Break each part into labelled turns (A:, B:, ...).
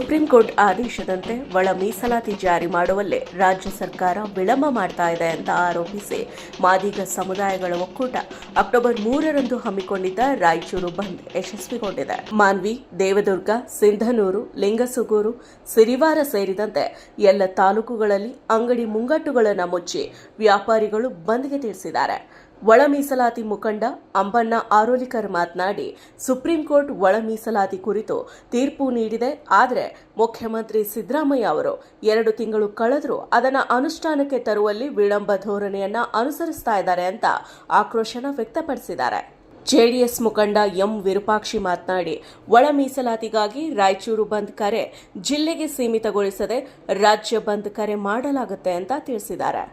A: Court ಆದೇಶದಂತೆ ಒಳ ಮೀಸಲಾತಿ ಜಾರಿ ಮಾಡುವಲ್ಲೇ ರಾಜ್ಯ ಸರ್ಕಾರ ವಿಳಂಬ ಮಾಡ್ತಾ ಇದೆ ಅಂತ ಆರೋಪಿಸಿ ಮಾದಿಗ ಸಮುದಾಯಗಳ ಒಕ್ಕೂಟ ಅಕ್ಟೋಬರ್ ಮೂರರಂದು ಹಮ್ಮಿಕೊಂಡಿದ್ದ ರಾಯಚೂರು ಬಂದ್ ಯಶಸ್ವಿಗೊಂಡಿದೆ. ಮಾನ್ವಿ, ದೇವದುರ್ಗ, ಸಿಂಧನೂರು, ಲಿಂಗಸುಗೂರು, ಸಿರಿವಾರ ಸೇರಿದಂತೆ ಎಲ್ಲ ತಾಲೂಕುಗಳಲ್ಲಿ ಅಂಗಡಿ ಮುಂಗಟ್ಟುಗಳನ್ನು ಮುಚ್ಚಿ ವ್ಯಾಪಾರಿಗಳು ಬಂದ್ಗೆ ತಿಳಿಸಿದ್ದಾರೆ. ಒಳ ಮೀಸಲಾತಿ ಮುಖಂಡ ಅಂಬಣ್ಣ ಆರೋಲಿಕರ್ ಮಾತನಾಡಿ, ಸುಪ್ರೀಂ ಕೋರ್ಟ್ ಒಳ ಮೀಸಲಾತಿ ಕುರಿತು ತೀರ್ಪು ನೀಡಿದೆ. ಆದರೆ ಮುಖ್ಯಮಂತ್ರಿ ಸಿದ್ದರಾಮಯ್ಯ ಅವರು ಎರಡು ತಿಂಗಳು ಕಳೆದರೂ ಅದನ್ನು ಅನುಷ್ಠಾನಕ್ಕೆ ತರುವಲ್ಲಿ ವಿಳಂಬ ಧೋರಣೆಯನ್ನು ಅನುಸರಿಸ್ತಾ ಇದ್ದಾರೆ ಅಂತ ಆಕ್ರೋಶನ ವ್ಯಕ್ತಪಡಿಸಿದ್ದಾರೆ. ಜೆಡಿಎಸ್ ಮುಖಂಡ ಎಂ ವಿರೂಪಾಕ್ಷಿ ಮಾತನಾಡಿ ಒಳ ಮೀಸಲಾತಿಗಾಗಿ ರಾಯಚೂರು ಬಂದ್ ಕರೆ ಜಿಲ್ಲೆಗೆ ಸೀಮಿತಗೊಳಿಸದೆ ರಾಜ್ಯ ಬಂದ್ ಕರೆ ಮಾಡಲಾಗುತ್ತೆ ಅಂತ ತಿಳಿಸಿದ್ದಾರೆ.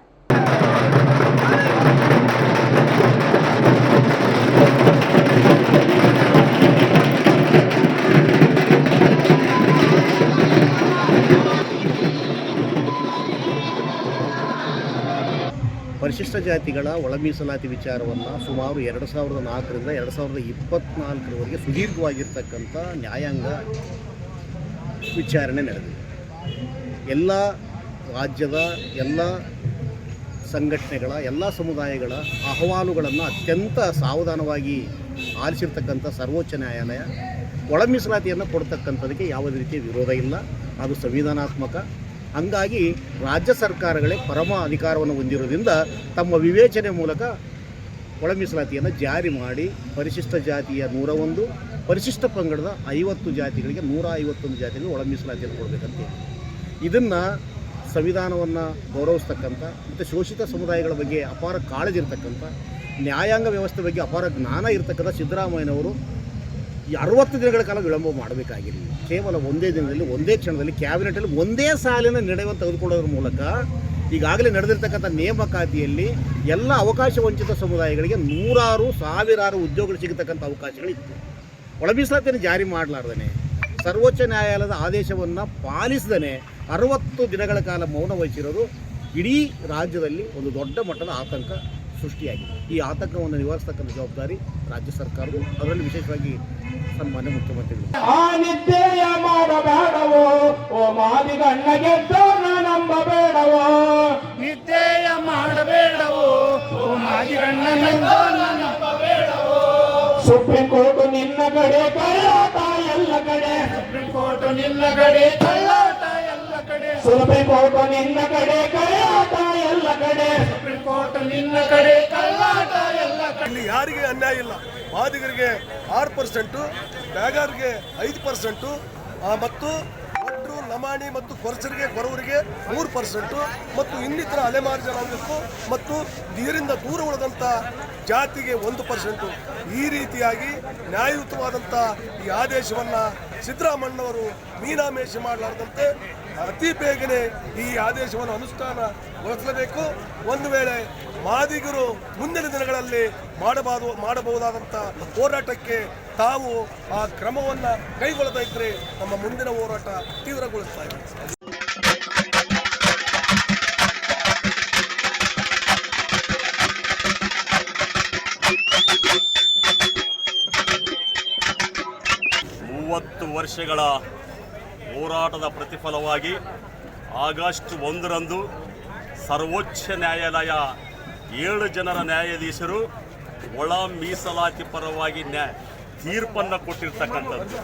B: ಪರಿಶಿಷ್ಟ ಜಾತಿಗಳ ಒಳ ಮೀಸಲಾತಿ ವಿಚಾರವನ್ನು ಸುಮಾರು ಎರಡು ಸಾವಿರದ ನಾಲ್ಕರಿಂದ ಎರಡು ಸಾವಿರದ ಇಪ್ಪತ್ತ್ನಾಲ್ಕರವರೆಗೆ ಸುದೀರ್ಘವಾಗಿರ್ತಕ್ಕಂಥ ನ್ಯಾಯಾಂಗ ವಿಚಾರಣೆ ನಡೆದಿದೆ. ಎಲ್ಲ ರಾಜ್ಯದ ಎಲ್ಲ ಸಂಘಟನೆಗಳ, ಎಲ್ಲ ಸಮುದಾಯಗಳ ಅಹವಾಲುಗಳನ್ನು ಅತ್ಯಂತ ಸಾವಧಾನವಾಗಿ ಆಲಿಸಿರ್ತಕ್ಕಂಥ ಸರ್ವೋಚ್ಚ ನ್ಯಾಯಾಲಯ ಒಳ ಮೀಸಲಾತಿಯನ್ನು ಕೊಡ್ತಕ್ಕಂಥದಕ್ಕೆ ಯಾವುದೇ ರೀತಿಯ ವಿರೋಧ ಇಲ್ಲ. ಅದು ಸಂವಿಧಾನಾತ್ಮಕ. ಹಂಗಾಗಿ ರಾಜ್ಯ ಸರ್ಕಾರಗಳೇ ಪರಮ ಅಧಿಕಾರವನ್ನು ಹೊಂದಿರೋದ್ರಿಂದ ತಮ್ಮ ವಿವೇಚನೆ ಮೂಲಕ ಒಳ ಮೀಸಲಾತಿಯನ್ನು ಜಾರಿ ಮಾಡಿ ಪರಿಶಿಷ್ಟ ಜಾತಿಯ ನೂರ ಒಂದು, ಪರಿಶಿಷ್ಟ ಪಂಗಡದ ಐವತ್ತು ಜಾತಿಗಳಿಗೆ ನೂರ ಐವತ್ತೊಂದು ಜಾತಿಗಳಿಗೆ ಒಳ ಮೀಸಲಾತಿಯನ್ನು ಕೊಡಬೇಕಂತ ಇದನ್ನು ಸಂವಿಧಾನವನ್ನು ಗೌರವಿಸ್ತಕ್ಕಂಥ ಮತ್ತು ಶೋಷಿತ ಸಮುದಾಯಗಳ ಬಗ್ಗೆ ಅಪಾರ ಕಾಳಜಿ ಇರತಕ್ಕಂಥ ನ್ಯಾಯಾಂಗ ವ್ಯವಸ್ಥೆ ಬಗ್ಗೆ ಅಪಾರ ಜ್ಞಾನ ಇರತಕ್ಕಂಥ ಸಿದ್ದರಾಮಯ್ಯನವರು ಈ ಅರವತ್ತು ದಿನಗಳ ಕಾಲ ವಿಳಂಬ ಮಾಡಬೇಕಾಗಿರಲಿಲ್ಲ ಕೇವಲ ಒಂದೇ ದಿನದಲ್ಲಿ, ಒಂದೇ ಕ್ಷಣದಲ್ಲಿ, ಕ್ಯಾಬಿನೆಟಲ್ಲಿ ಒಂದೇ ಸಾಲಿನ ನಿರ್ಣಯವನ್ನು ತೆಗೆದುಕೊಳ್ಳೋದ್ರ ಮೂಲಕ ಈಗಾಗಲೇ ನಡೆದಿರ್ತಕ್ಕಂಥ ನೇಮಕಾತಿಯಲ್ಲಿ ಎಲ್ಲ ಅವಕಾಶ ವಂಚಿತ ಸಮುದಾಯಗಳಿಗೆ ನೂರಾರು, ಸಾವಿರಾರು ಉದ್ಯೋಗಗಳು ಸಿಗತಕ್ಕಂಥ ಅವಕಾಶಗಳಿತ್ತು. ಒಳ ಜಾರಿ ಮಾಡಲಾರ್ದೇ ಸರ್ವೋಚ್ಚ ನ್ಯಾಯಾಲಯದ ಆದೇಶವನ್ನು ಪಾಲಿಸದೇ ಅರವತ್ತು ದಿನಗಳ ಕಾಲ ಮೌನ ವಹಿಸಿರೋದು ಇಡೀ ರಾಜ್ಯದಲ್ಲಿ ಒಂದು ದೊಡ್ಡ ಮಟ್ಟದ ಆತಂಕ ಸೃಷ್ಟಿಯಾಗಿದೆ. ಈ ಆತಂಕವನ್ನು ನಿವಾರಿಸ್ತಕ್ಕಂಥ ಜವಾಬ್ದಾರಿ ರಾಜ್ಯ ಸರ್ಕಾರವು ಅದರಲ್ಲಿ ವಿಶೇಷವಾಗಿ ಸನ್ಮಾನ್ಯ ಮುಖ್ಯಮಂತ್ರಿಗಳು.
C: ಸುಪ್ರೀಂ ಕೋರ್ಟ್ ನಿನ್ನ ಕಡೆ ಕಳ್ಳಾಟ ಎಲ್ಲ ಕಡೆ.
D: ಸುಪ್ರೀಂ ಕೋರ್ಟ್ ನಿನ್ನ ಕಡೆ ಕಳ್ಳಾಟ ಎಲ್ಲ ಕಡೆ.
C: ಸುಪ್ರೀಂ ಕೋರ್ಟ್ ನಿನ್ನ ಕಡೆ ಕಳ್ಳಾಟ ಎಲ್ಲ
E: ಇಲ್ಲಿ ಯಾರಿಗೆ ಅನ್ಯಾಯ ಇಲ್ಲ. ಮಾದಿಗರಿಗೆ ಆರು ಪರ್ಸೆಂಟು ಬ್ಯಾಗಾರ್ಗೆ ಐದು ಪರ್ಸೆಂಟು ಮತ್ತು ಒಟ್ಟು ಲಮಾಣಿ ಮತ್ತು ಕೊರಸರಿಗೆ ಕೊರವರಿಗೆ ಮೂರು ಪರ್ಸೆಂಟು ಮತ್ತು ಇನ್ನಿತರ ಅಲೆಮಾರಿ ಜನಾಂಗಕ್ಕೂ ಮತ್ತು ನೀರಿಂದ ದೂರ ಉಳಿದಂಥ ಜಾತಿಗೆ ಒಂದು ಪರ್ಸೆಂಟು ಈ ರೀತಿಯಾಗಿ ನ್ಯಾಯಯುತವಾದಂಥ ಈ ಆದೇಶವನ್ನು ಸಿದ್ದರಾಮಣ್ಣವರು ಮೀನಾಮೇಷ ಮಾಡಲಾರ್ದಂತೆ ಅತಿ ಬೇಗನೆ ಈ ಆದೇಶವನ್ನು ಅನುಷ್ಠಾನಗೊಳಿಸಲೇಬೇಕು ಒಂದು ವೇಳೆ ಮಾದಿಗರು ಮುಂದಿನ ದಿನಗಳಲ್ಲಿ ಮಾಡಬಾರದು ಮಾಡಬಹುದಾದಂಥ ಹೋರಾಟಕ್ಕೆ ತಾವು ಆ ಕ್ರಮವನ್ನು ಕೈಗೊಳ್ಳದೇ ಇದ್ದರೆ ನಮ್ಮ ಮುಂದಿನ ಹೋರಾಟ ತೀವ್ರಗೊಳಿಸ್ತಾ ಇದೆ.
F: ಮೂವತ್ತು ವರ್ಷಗಳ ಹೋರಾಟದ ಪ್ರತಿಫಲವಾಗಿ ಆಗಸ್ಟ್ ಒಂದರಂದು ಸರ್ವೋಚ್ಚ ನ್ಯಾಯಾಲಯ ಏಳು ಜನರ ನ್ಯಾಯಾಧೀಶರು ಒಳ ಮೀಸಲಾತಿ ಪರವಾಗಿ ನ್ಯಾ, ತೀರ್ಪನ್ನು ಕೊಟ್ಟಿರ್ತಕ್ಕಂಥದ್ದು.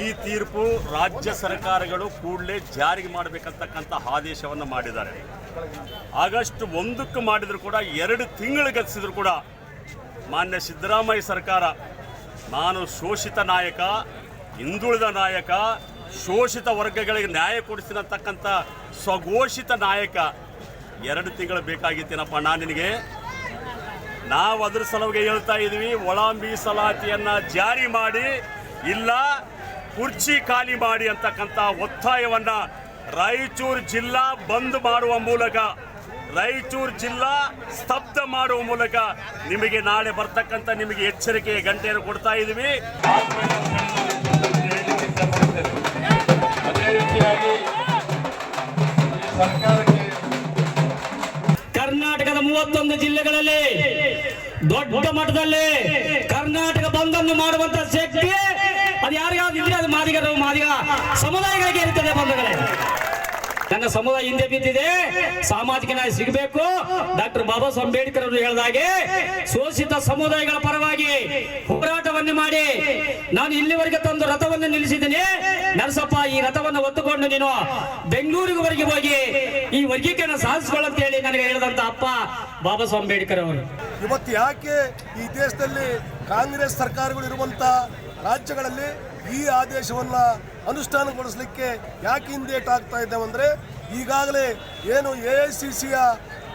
F: ಈ ತೀರ್ಪು ರಾಜ್ಯ ಸರ್ಕಾರಗಳು ಕೂಡಲೇ ಜಾರಿಗೆ ಮಾಡಬೇಕಂತಕ್ಕಂಥ ಆದೇಶವನ್ನು ಮಾಡಿದ್ದಾರೆ. ಆಗಸ್ಟ್ ಒಂದಕ್ಕೆ ಮಾಡಿದರೂ ಕೂಡ ಎರಡು ತಿಂಗಳು ಗತಿಸಿದ್ರು ಕೂಡ ಮಾನ್ಯ ಸಿದ್ದರಾಮಯ್ಯ ಸರ್ಕಾರ. ನಾನು ಶೋಷಿತ ನಾಯಕ ಹಿಂದುಳಿದ ನಾಯಕ, ಶೋಷಿತ ವರ್ಗಗಳಿಗೆ ನ್ಯಾಯ ಕೊಡಿಸಿರತಕ್ಕಂಥ ಸ್ವಘೋಷಿತ ನಾಯಕ. ಎರಡು ತಿಂಗಳು ಬೇಕಾಗಿತ್ತೇನಪ್ಪ ನಾನು ನಿನಗೆ? ನಾವು ಅದ್ರ ಸಲುವಾಗಿ ಹೇಳ್ತಾ ಇದ್ವಿ ಒಳ ಮೀಸಲಾತಿಯನ್ನು ಜಾರಿ ಮಾಡಿ, ಇಲ್ಲ ಕುರ್ಚಿ ಖಾಲಿ ಮಾಡಿ ಅಂತಕ್ಕಂಥ ಒತ್ತಾಯವನ್ನು ರಾಯಚೂರು ಜಿಲ್ಲಾ ಬಂದ್ ಮಾಡುವ ಮೂಲಕ, ರಾಯಚೂರು ಜಿಲ್ಲಾ ಸ್ತಬ್ಧ ಮಾಡುವ ಮೂಲಕ ನಿಮಗೆ ನಾಳೆ ಬರ್ತಕ್ಕಂಥ ನಿಮಗೆ ಎಚ್ಚರಿಕೆಯ ಗಂಟೆಯನ್ನು ಕೊಡ್ತಾ ಇದ್ದೀವಿ
G: ಕರ್ನಾಟಕದ ಮೂವತ್ತೊಂದು ಜಿಲ್ಲೆಗಳಲ್ಲಿ ದೊಡ್ಡ ಮಟ್ಟದಲ್ಲಿ ಕರ್ನಾಟಕ ಬಂದನ್ನು ಮಾಡುವಂತ ಶಕ್ತಿ ಅದು ಯಾರಿಗಾದ್ರು ಮಾದಿಗರು, ಮಾದಿಗ ಸಮುದಾಯಗಳಿಗೆ ಇರ್ತದೆ ಬಂಧುಗಳೇ. ನನ್ನ ಸಮುದಾಯ ಹಿಂದೆ ಬಿದ್ದಿದೆ. ಸಾಮಾಜಿಕ ನ್ಯಾಯ ಸಿಗಬೇಕು. ಡಾಕ್ಟರ್ ಬಾಬಾ ಸಾಹೇಬ್ ಅಂಬೇಡ್ಕರ್ ಅವರು ಹೇಳಿದಾಗೆ ಶೋಷಿತ ಸಮುದಾಯಗಳ ಪರವಾಗಿ ಹೋರಾಟವನ್ನು ಮಾಡಿ ನಾನು ಇಲ್ಲಿವರೆಗೆ ತಂದು ರಥವನ್ನು ನಿಲ್ಲಿಸಿದ್ದೀನಿ. ನರಸಪ್ಪ, ಈ ರಥವನ್ನು ಒತ್ತುಕೊಂಡು ನೀನು ಬೆಂಗಳೂರಿವರೆಗೆ ಹೋಗಿ ಈ ವರ್ಗೀಕರಣ ಸಾಧಿಸಿಕೊಳ್ಳಂತ ಹೇಳಿ ನನಗೆ ಹೇಳಿದಂತ ಅಪ್ಪ ಬಾಬಾ ಸಾಹೇಬ್ ಅಂಬೇಡ್ಕರ್ ಅವರು.
E: ಇವತ್ತು ಯಾಕೆ ಈ ದೇಶದಲ್ಲಿ ಕಾಂಗ್ರೆಸ್ ಸರ್ಕಾರಗಳು ಇರುವಂತ ರಾಜ್ಯಗಳಲ್ಲಿ ಈ ಆದೇಶವನ್ನು ಅನುಷ್ಠಾನಗೊಳಿಸಲಿಕ್ಕೆ ಯಾಕೆ ಹಿಂದೇಟ್ ಆಗ್ತಾ ಇದ್ದೇವೆ ಅಂದರೆ ಈಗಾಗಲೇ ಏನು ಎ ಐ ಸಿ ಸಿಯ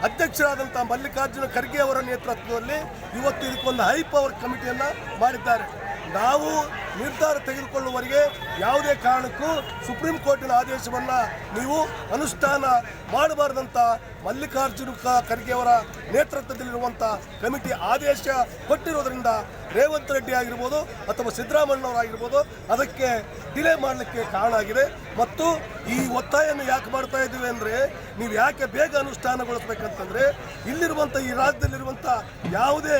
E: ಅಧ್ಯಕ್ಷರಾದಂಥ ಮಲ್ಲಿಕಾರ್ಜುನ ಖರ್ಗೆ ಅವರ ನೇತೃತ್ವದಲ್ಲಿ ಇವತ್ತು ಇದಕ್ಕೊಂದು ಹೈ ಪವರ್ ಕಮಿಟಿಯನ್ನು ಮಾಡಿದ್ದಾರೆ. ನಾವು ನಿರ್ಧಾರ ತೆಗೆದುಕೊಳ್ಳುವವರಿಗೆ ಯಾವುದೇ ಕಾರಣಕ್ಕೂ ಸುಪ್ರೀಂ ಕೋರ್ಟಿನ ಆದೇಶವನ್ನು ನೀವು ಅನುಷ್ಠಾನ ಮಾಡಬಾರದಂತ ಮಲ್ಲಿಕಾರ್ಜುನ ಖರ್ಗೆಯವರ ನೇತೃತ್ವದಲ್ಲಿರುವಂಥ ಕಮಿಟಿ ಆದೇಶ ಕೊಟ್ಟಿರೋದ್ರಿಂದ ರೇವಂತ್ ರೆಡ್ಡಿ ಆಗಿರ್ಬೋದು ಅಥವಾ ಸಿದ್ದರಾಮಣ್ಣವರಾಗಿರ್ಬೋದು ಅದಕ್ಕೆ ಡಿಲೇ ಮಾಡಲಿಕ್ಕೆ ಕಾರಣ ಆಗಿದೆ. ಮತ್ತು ಈ ಒತ್ತಾಯವನ್ನು ಯಾಕೆ ಮಾಡ್ತಾ ಇದ್ದೀವಿ ಅಂದರೆ ನೀವು ಯಾಕೆ ಬೇಗ ಅನುಷ್ಠಾನಗೊಳಿಸ್ಬೇಕಂತಂದರೆ ಇಲ್ಲಿರುವಂಥ ಈ ರಾಜ್ಯದಲ್ಲಿರುವಂಥ ಯಾವುದೇ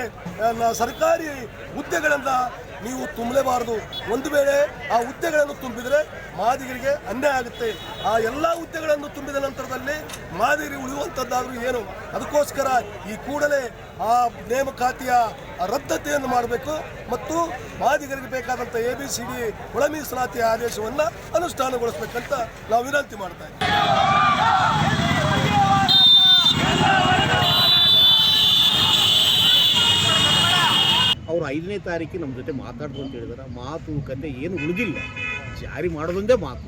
E: ಸರ್ಕಾರಿ ಹುದ್ದೆಗಳನ್ನು ನೀವು ತುಂಬಲೇಬಾರದು. ಒಂದು ವೇಳೆ ಆ ಹುದ್ದೆಗಳನ್ನು ತುಂಬಿದರೆ ಮಾದಿಗರಿಗೆ ಅನ್ಯಾಯ ಆಗುತ್ತೆ. ಆ ಎಲ್ಲ ಹುದ್ದೆಗಳನ್ನು ತುಂಬಿದ ನಂತರದಲ್ಲಿ ಮಾದಿಗರಿ ಉಳಿಯುವಂಥದ್ದಾದರೂ ಏನು? ಅದಕ್ಕೋಸ್ಕರ ಈ ಕೂಡಲೇ ಆ ನೇಮಕಾತಿಯ ರದ್ದತಿಯನ್ನು ಮಾಡಬೇಕು ಮತ್ತು ಮಾದಿಗರಿಗೆ ಬೇಕಾದಂಥ ಎ ಬಿ ಸಿ ಡಿ ಒಳ ಮೀಸಲಾತಿಯ ಆದೇಶವನ್ನು ಅನುಷ್ಠಾನಗೊಳಿಸಬೇಕಂತ ನಾವು ವಿನಂತಿ ಮಾಡ್ತಾ ಇದ್ದೀವಿ.
B: ಐದನೇ ತಾರೀಕಿಗೆ ನಮ್ಮ ಜೊತೆ ಮಾತಾಡೋದು ಅಂತ ಹೇಳಿದಾರೆ. ಮಾತು, ಕತೆ ಏನು ಉಳಿದಿಲ್ಲ. ಜಾರಿ ಮಾಡೋದೊಂದೇ ಮಾತು.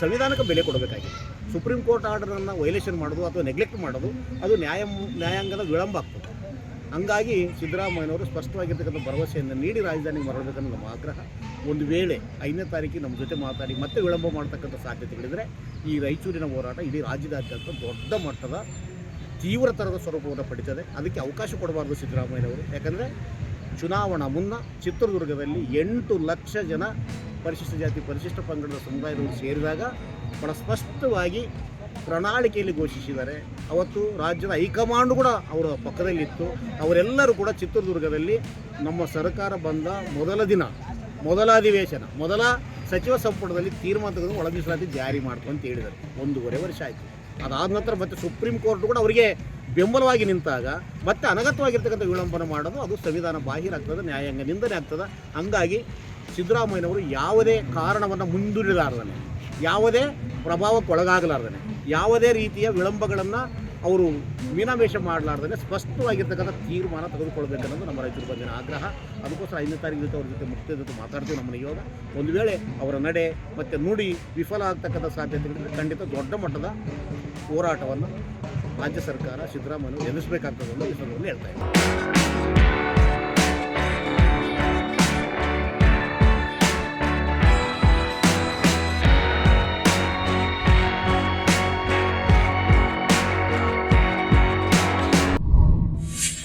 B: ಸಂವಿಧಾನಕ್ಕೆ ಬೆಲೆ ಕೊಡಬೇಕಾಗಿದೆ. ಸುಪ್ರೀಂ ಕೋರ್ಟ್ ಆರ್ಡರನ್ನು ವೈಲೇಷನ್ ಮಾಡೋದು ಅಥವಾ ನೆಗ್ಲೆಕ್ಟ್ ಮಾಡೋದು, ಅದು ನ್ಯಾಯ, ನ್ಯಾಯಾಂಗದ ವಿಳಂಬ ಆಗ್ತದೆ ಹಂಗಾಗಿ ಸಿದ್ದರಾಮಯ್ಯನವರು ಸ್ಪಷ್ಟವಾಗಿರ್ತಕ್ಕಂಥ ಭರವಸೆಯನ್ನು ನೀಡಿ ರಾಜಧಾನಿಗೆ ಮರಳಬೇಕನ್ನೋ ನಮ್ಮ ಆಗ್ರಹ. ಒಂದು ವೇಳೆ ಐದನೇ ತಾರೀಕಿಗೆ ನಮ್ಮ ಜೊತೆ ಮಾತಾಡಿ ಮತ್ತೆ ವಿಳಂಬ ಮಾಡ್ತಕ್ಕಂಥ ಸಾಧ್ಯತೆಗಳಿದ್ರೆ ಈ ರಾಯಚೂರಿನ ಹೋರಾಟ ಇಡೀ ರಾಜ್ಯದಾದ್ಯಂತ ದೊಡ್ಡ ಮಟ್ಟದ ತೀವ್ರತರದ ಸ್ವರೂಪವನ್ನು ಪಡಿತದೆ. ಅದಕ್ಕೆ ಅವಕಾಶ ಕೊಡಬಾರ್ದು ಸಿದ್ದರಾಮಯ್ಯನವರು. ಯಾಕಂದರೆ ಚುನಾವಣಾ ಮುನ್ನ ಚಿತ್ರದುರ್ಗದಲ್ಲಿ ಎಂಟು ಲಕ್ಷ ಜನ ಪರಿಶಿಷ್ಟ ಜಾತಿ ಪರಿಶಿಷ್ಟ ಪಂಗಡದ ಸಮುದಾಯದವರು ಸೇರಿದಾಗ ಬಹಳ ಸ್ಪಷ್ಟವಾಗಿ ಪ್ರಣಾಳಿಕೆಯಲ್ಲಿ ಘೋಷಿಸಿದ್ದಾರೆ. ಅವತ್ತು ರಾಜ್ಯದ ಹೈಕಮಾಂಡ್ ಕೂಡ ಅವರ ಪಕ್ಕದಲ್ಲಿತ್ತು. ಅವರೆಲ್ಲರೂ ಕೂಡ ಚಿತ್ರದುರ್ಗದಲ್ಲಿ ನಮ್ಮ ಸರ್ಕಾರ ಬಂದ ಮೊದಲ ದಿನ, ಮೊದಲ ಅಧಿವೇಶನ, ಮೊದಲ ಸಚಿವ ಸಂಪುಟದಲ್ಲಿ ತೀರ್ಮಾನ ತೆಗೆದು ಒಳ ಜಾರಿ ಮಾಡ್ತು ಅಂತ ಹೇಳಿದರು ಒಂದೂವರೆ ವರ್ಷ ಆಯಿತು. ಅದಾದ ನಂತರ ಮತ್ತೆ ಸುಪ್ರೀಂ ಕೋರ್ಟ್ ಕೂಡ ಅವರಿಗೆ ಬೆಂಬಲವಾಗಿ ನಿಂತಾಗ ಮತ್ತೆ ಅನಗತ್ಯವಾಗಿರ್ತಕ್ಕಂಥ ವಿಳಂಬನ ಮಾಡೋದು ಅದು ಸಂವಿಧಾನ ಬಾಹಿರ ಆಗ್ತದೆ, ನ್ಯಾಯಾಂಗ ನಿಂದನೆ ಆಗ್ತದೆ. ಹಂಗಾಗಿ ಸಿದ್ದರಾಮಯ್ಯನವರು ಯಾವುದೇ ಕಾರಣವನ್ನು ಮುಂದೂಡಲಾರ್ದನೆ, ಯಾವುದೇ ಪ್ರಭಾವಕ್ಕೆ ಒಳಗಾಗಲಾರ್ದನೆ, ಯಾವುದೇ ರೀತಿಯ ವಿಳಂಬಗಳನ್ನು ಅವರು ಮೀನಾಮೇಷ ಮಾಡಲಾರ್ದೇ ಸ್ಪಷ್ಟವಾಗಿರ್ತಕ್ಕಂಥ ತೀರ್ಮಾನ ತೆಗೆದುಕೊಳ್ಬೇಕನ್ನೋದು ನಮ್ಮ ರೈತರ ಬಂದಿನ ಆಗ್ರಹ. ಅದಕ್ಕೋಸ್ಕರ ಐದನೇ ತಾರೀಕು ಜೊತೆ ಅವ್ರ ಜೊತೆ ಮುಕ್ತ ಜೊತೆ ಮಾತಾಡ್ತೀವಿ ನಮ್ಮ ನಿಯೋಗ ಒಂದು ವೇಳೆ ಅವರ ನಡೆ ಮತ್ತು ನುಡಿ ವಿಫಲ ಆಗ್ತಕ್ಕಂಥ ಸಾಧ್ಯತೆಗಳಿದ್ರೆ ಖಂಡಿತ ದೊಡ್ಡ ಮಟ್ಟದ ಹೋರಾಟವನ್ನು ರಾಜ್ಯ ಸರ್ಕಾರ ಸಿದ್ದರಾಮಯ್ಯ ಎದುರಿಸಬೇಕಾಗ್ತದೆ ಈ ಸಂದರ್ಭದಲ್ಲಿ ಹೇಳ್ತಾ ಇದ್ದೀನಿ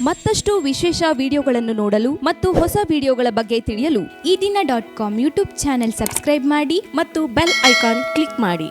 H: ಮತ್ತಷ್ಟು ವಿಶೇಷ ವಿಡಿಯೋಗಳನ್ನು ನೋಡಲು ಮತ್ತು ಹೊಸ ವಿಡಿಯೋಗಳ ಬಗ್ಗೆ ತಿಳಿಯಲು Ee Dina dot com YouTube channel subscribe ಮಾಡಿ ಮತ್ತು ಬೆಲ್ ಐಕಾನ್ ಕ್ಲಿಕ್ ಮಾಡಿ.